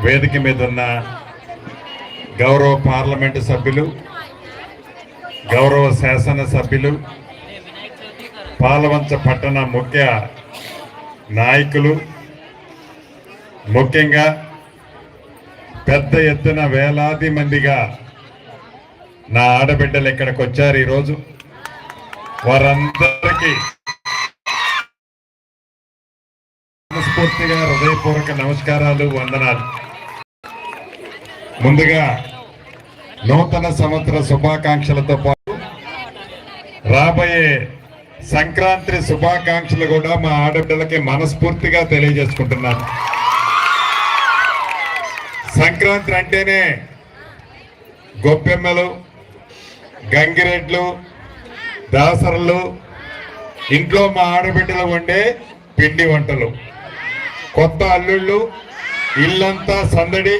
వేదిక మీద ఉన్న గౌరవ పార్లమెంటు సభ్యులు గౌరవ శాసన సభ్యులు పాలవంచ పట్టణ ముఖ్య నాయకులు ముఖ్యంగా పెద్ద ఎత్తున వేలాది మందిగా నా ఆడబిడ్డలు ఇక్కడికి వచ్చారు ఈరోజు. వారందరికీ మనస్ఫూర్తిగా హృదయపూర్వక నమస్కారాలు వందనాలు. ముందుగా నూతన సంవత్సర శుభాకాంక్షలతో పాటు రాబోయే సంక్రాంతి శుభాకాంక్షలు కూడా మా ఆడబిడ్డలకి మనస్ఫూర్తిగా తెలియజేసుకుంటున్నాను. సంక్రాంతి అంటేనే గొప్పెమ్మలు గంగిరెడ్లు దాసరలు ఇంట్లో మా ఆడబిడ్డలు వండే పిండి వంటలు. కొత్త అల్లుళ్ళు ఇల్లంతా సందడి.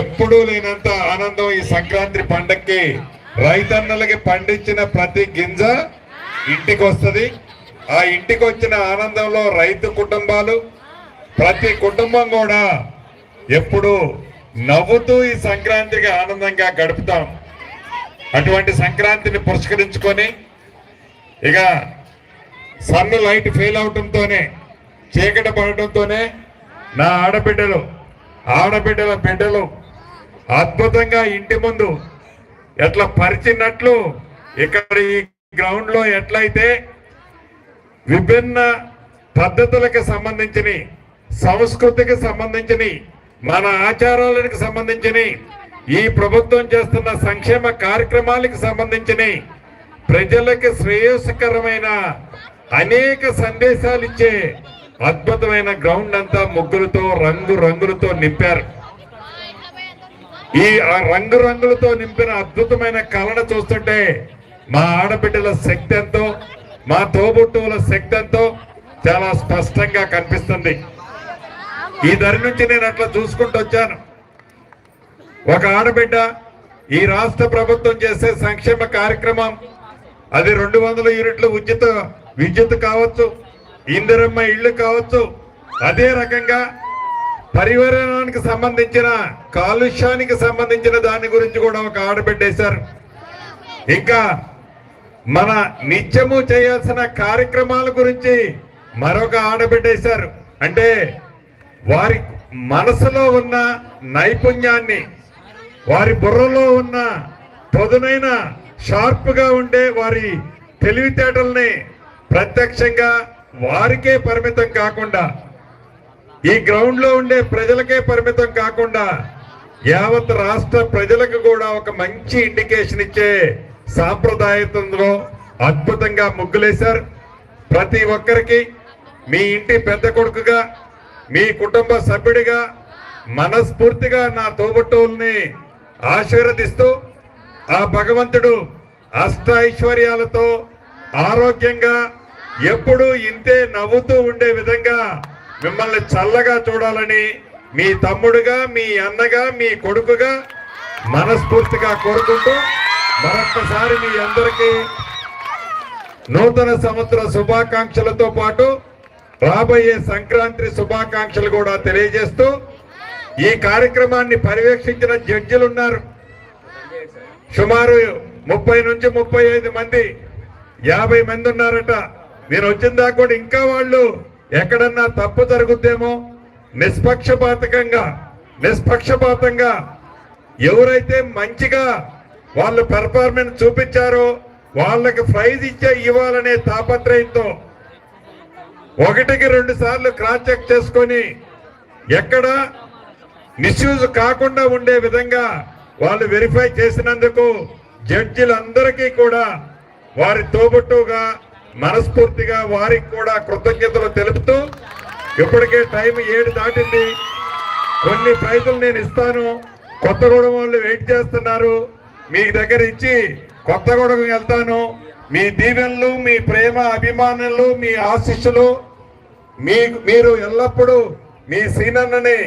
ఎప్పుడూ లేనంత ఆనందం ఈ సంక్రాంతి పండక్కి. రైతన్నలకి పండించిన ప్రతి గింజ ఇంటికి వస్తుంది ఆ ఇంటికి వచ్చిన ఆనందంలో రైతు కుటుంబాలు ప్రతి కుటుంబం కూడా ఎప్పుడు నవ్వుతూ ఈ సంక్రాంతికి ఆనందంగా గడుపుతాం. అటువంటి సంక్రాంతిని పురస్కరించుకొని ఇక సన్ను లైట్ ఫెయిల్ అవటంతోనే చీకటి పడటంతోనే నా ఆడబిడ్డలు ఆడబిడ్డల బిడ్డలు అద్భుతంగా ఇంటి ముందు ఎట్లా పరిచినట్లు ఇక్కడ ఈ గ్రౌండ్లో ఎట్లయితే విభిన్న పద్ధతులకు సంబంధించిన సంస్కృతికి సంబంధించిన మన ఆచారాలకు సంబంధించిన ఈ ప్రభుత్వం చేస్తున్న సంక్షేమ కార్యక్రమాలకు సంబంధించిన ప్రజలకు శ్రేయస్కరమైన అనేక సందేశాలు ఇచ్చే అద్భుతమైన గ్రౌండ్ అంతా ముగ్గులతో రంగు రంగులతో నింపారు. ఈ ఆ రంగు రంగులతో నింపిన అద్భుతమైన కళను చూస్తుంటే మా ఆడబిడ్డల శక్తి ఎంతో మా తోబుట్టువుల శక్తి ఎంతో చాలా స్పష్టంగా కనిపిస్తుంది. ఈ దరి నుంచి నేను అట్లా చూసుకుంటూ వచ్చాను. ఒక ఆడబిడ్డ ఈ రాష్ట్ర ప్రభుత్వం చేసే సంక్షేమ కార్యక్రమం అది రెండు వందల యూనిట్ల ఉచిత విద్యుత్ కావచ్చు ఇందిరమ్మ ఇళ్ళు కావచ్చు. అదే రకంగా పరివరణానికి సంబంధించిన కాలుష్యానికి సంబంధించిన దాని గురించి కూడా ఒక ఆడబిడ్డేశారు ఇంకా మన నిత్యము చేయాల్సిన కార్యక్రమాల గురించి మరొక ఆడబిడ్డేశారు అంటే వారి మనసులో ఉన్న నైపుణ్యాన్ని వారి బుర్రలో ఉన్న పదునైన షార్ప్గా ఉండే వారి తెలివితేటల్ని ప్రత్యక్షంగా వారికే పరిమితం కాకుండా ఈ గ్రౌండ్లో ఉండే ప్రజలకే పరిమితం కాకుండా యావత్ రాష్ట్ర ప్రజలకు కూడా ఒక మంచి ఇండికేషన్ ఇచ్చే సాంప్రదాయతంలో అద్భుతంగా ముగ్గులేశారు. ప్రతి ఒక్కరికి మీ ఇంటి పెద్ద కొడుకుగా మీ కుటుంబ సభ్యుడిగా మనస్ఫూర్తిగా నా తోబుట్టువుల్ని ఆశీర్వదిస్తూ ఆ భగవంతుడు అష్ట ఐశ్వర్యాలతో ఆరోగ్యంగా ఎప్పుడూ ఇంతే నవ్వుతూ ఉండే విధంగా మిమ్మల్ని చల్లగా చూడాలని మీ తమ్ముడుగా మీ అన్నగా మీ కొడుకుగా మనస్ఫూర్తిగా కోరుకుంటూ మరొక్కసారి మీ అందరికీ నూతన సంవత్సర శుభాకాంక్షలతో పాటు రాబోయే సంక్రాంతి శుభాకాంక్షలు కూడా తెలియజేస్తూ ఈ కార్యక్రమాన్ని పర్యవేక్షించిన జడ్జిలు ఉన్నారు. సుమారు ముప్పై నుంచి ముప్పై ఐదు మంది యాభై మంది ఉన్నారట. నేను వచ్చిన దాకా కూడా ఇంకా వాళ్ళు ఎక్కడన్నా తప్పు జరుగుద్దేమో నిష్పక్షపాతకంగా నిష్పక్షపాతంగా ఎవరైతే మంచిగా వాళ్ళు పెర్ఫార్మెన్స్ చూపించారో వాళ్ళకి ప్రైజ్ ఇచ్చే ఇవ్వాలనే తాపత్రయంతో ఒకటికి రెండు సార్లు క్రాస్ చెక్ చేసుకొని ఎక్కడ మిస్యూజ్ కాకుండా ఉండే విధంగా వాళ్ళు వెరిఫై చేసినందుకు జడ్జిలందరికీ కూడా వారి తోబుట్టుగా మనస్ఫూర్తిగా వారికి కూడా కృతజ్ఞతలు తెలుపుతూ ఇప్పటికే టైం ఏడు దాటింది. కొన్ని ప్రైజులు నేను ఇస్తాను. కొత్తగూడెం వాళ్ళు వెయిట్ చేస్తున్నారు. మీ దగ్గర ఇచ్చి కొత్తగూడెం వెళ్తాను. మీ దీవెనలు మీ ప్రేమ అభిమానులు మీ ఆశీస్సులు మీ మీరు ఎల్లప్పుడూ మీ సీనన్నని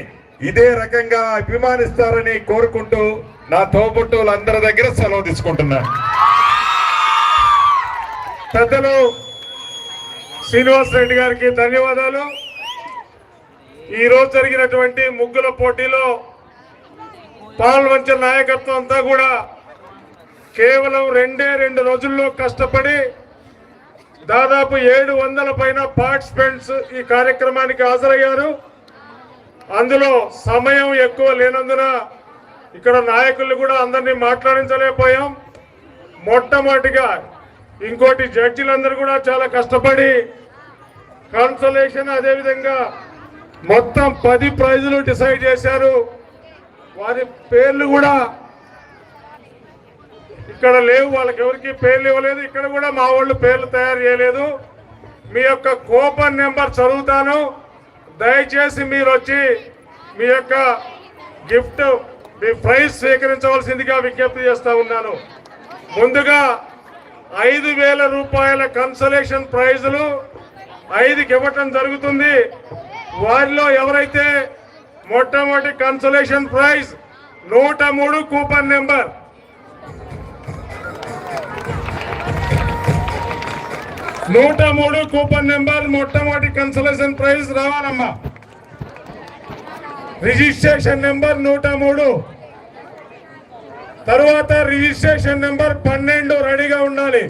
ఇదే రకంగా అభిమానిస్తారని కోరుకుంటూ నా తోబుట్టువులందరి దగ్గర సెలవు తీసుకుంటున్నాను. పెద్దలు శ్రీనివాస్ రెడ్డి గారికి ధన్యవాదాలు. ఈరోజు జరిగినటువంటి ముగ్గుల పోటీలో పాల్వంచ నాయకత్వం అంతా కూడా కేవలం రెండే రెండు రోజుల్లో కష్టపడి దాదాపు ఏడు వందల పైన పార్టిసిపెంట్స్ ఈ కార్యక్రమానికి హాజరయ్యారు. అందులో సమయం ఎక్కువ లేనందున ఇక్కడ నాయకులు కూడా అందరినీ మాట్లాడించలేకపోయాం. మొట్టమొదటిగా ఇంకోటి జడ్జిలందరూ కూడా చాలా కష్టపడి కన్సలేషన్ అదేవిధంగా మొత్తం పది ప్రైజులు డిసైడ్ చేశారు. వారి పేర్లు కూడా ఇక్కడ లేవు వాళ్ళకి ఎవరికి పేర్లు ఇవ్వలేదు. ఇక్కడ కూడా మా వాళ్ళు పేర్లు తయారు చేయలేదు. మీ యొక్క కూపన్ నెంబర్ చదువుతాను. దయచేసి మీరు వచ్చి మీ యొక్క గిఫ్ట్ మీ ప్రైజ్ స్వీకరించవలసిందిగా విజ్ఞప్తి చేస్తా ఉన్నాను. ముందుగా ఐదు వేల రూపాయల కన్సలేషన్ ప్రైజులు ఐదుకి ఇవ్వటం జరుగుతుంది. వారిలో ఎవరైతే మొట్టమొదటి కన్సలేషన్ ప్రైజ్ నూట మూడు కూపన్ నెంబర్ నూట మూడు కూపన్ నెంబర్ మొట్టమొదటి కన్సలేషన్ ప్రైజ్ రావాలమ్మా. రిజిస్ట్రేషన్ నెంబర్ నూట మూడు. తరువాత రిజిస్ట్రేషన్ నెంబర్ పన్నెండు రెడీగా ఉండాలి.